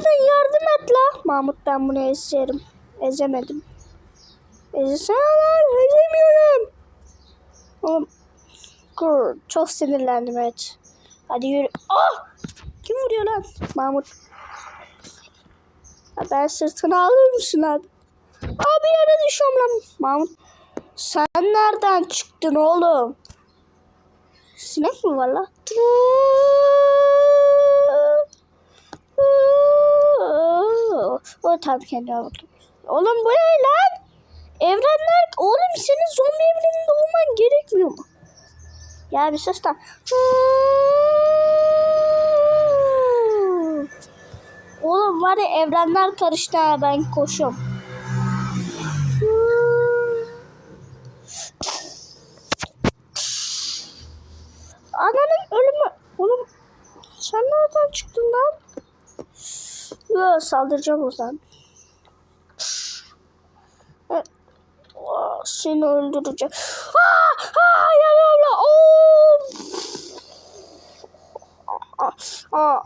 Mahmut'un yardım et la. Mahmut ben bunu ezerim. Ezemedim. Ezesene lan. Ezemiyorum. Oğlum. Kur, çok sinirlendim evet. Hadi yürü. Ah! Kim vuruyor lan? Mahmut. Ya ben sırtını alır mısın abi? Abi yere düşüyorum lan. Mahmut. Sen nereden çıktın oğlum? Sinek mi var lan? O tam kendine bakıyor. Oğlum bu ne lan? Evrenler... Oğlum senin zombi evreninde olman gerekmiyor mu? Ya bir sus lan. Oğlum var ya evrenler karıştı ha ben koşuyorum. Ananın ölümü. Oğlum sen nereden çıktın lan? Yo saldıracağım o zaman. E, aa, Seni öldüreceğim. Aa, aa, yanıyorum. Oo! Aa, aa.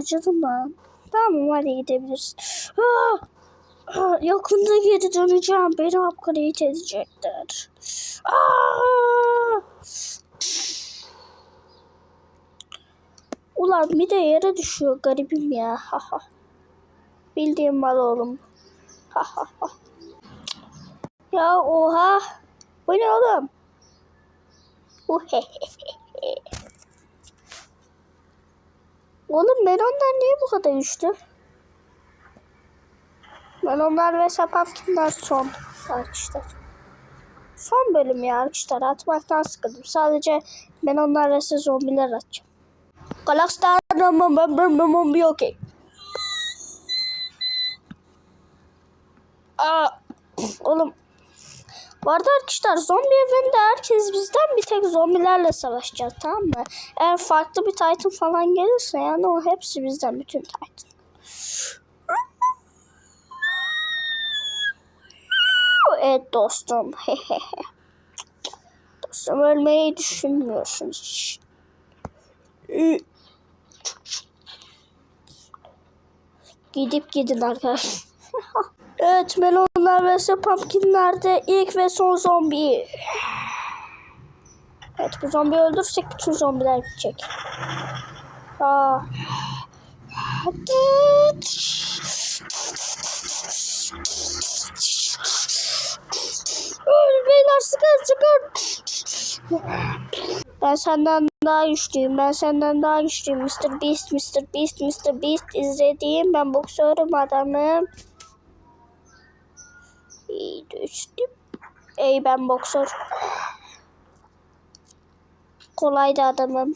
Acıdım ben. Tamam hadi gidebiliriz. Ah! Ah, Yakında geri döneceğim. Beni upgrade edecekler. Ah! Ulan bir de yere düşüyor garibim ya. Ha ha. Bildiğim mal oğlum. Ha ha ha. Ya oha. Bu ne oğlum? Uhehehe. Oğlum melonlar niye bu kadar güçlü? Melonlar ve sapapkinler son arkadaşlar. Son bölüm ya arkadaşlar. Atmaktan sıkıldım. Sadece melonlar ve zombiler atacağım. Galaxstar bir okey. Aa, oğlum. Bu arada arkadaşlar zombi evinde herkes bizden bir tek zombilerle savaşacağız tamam mı? Eğer farklı bir Titan falan gelirse yani o hepsi bizden bütün Titan. Evet dostum. dostum ölmeyi düşünmüyorsunuz hiç. Gidip gidin arkadaşlar. Evet melonlar ve pumpkinlerde ilk ve son zombi. Evet bu zombi öldürsek bütün zombiler gidecek. Aa. Öl beyler sıkın sıkın. Ben senden daha güçlüyüm. Ben senden daha güçlüyüm. Mr. Beast, Mr. Beast, Mr. Beast izlediğim. Ben boksörüm adamım. İyi düştüm. Ey ben boksör. Kolaydı adamım.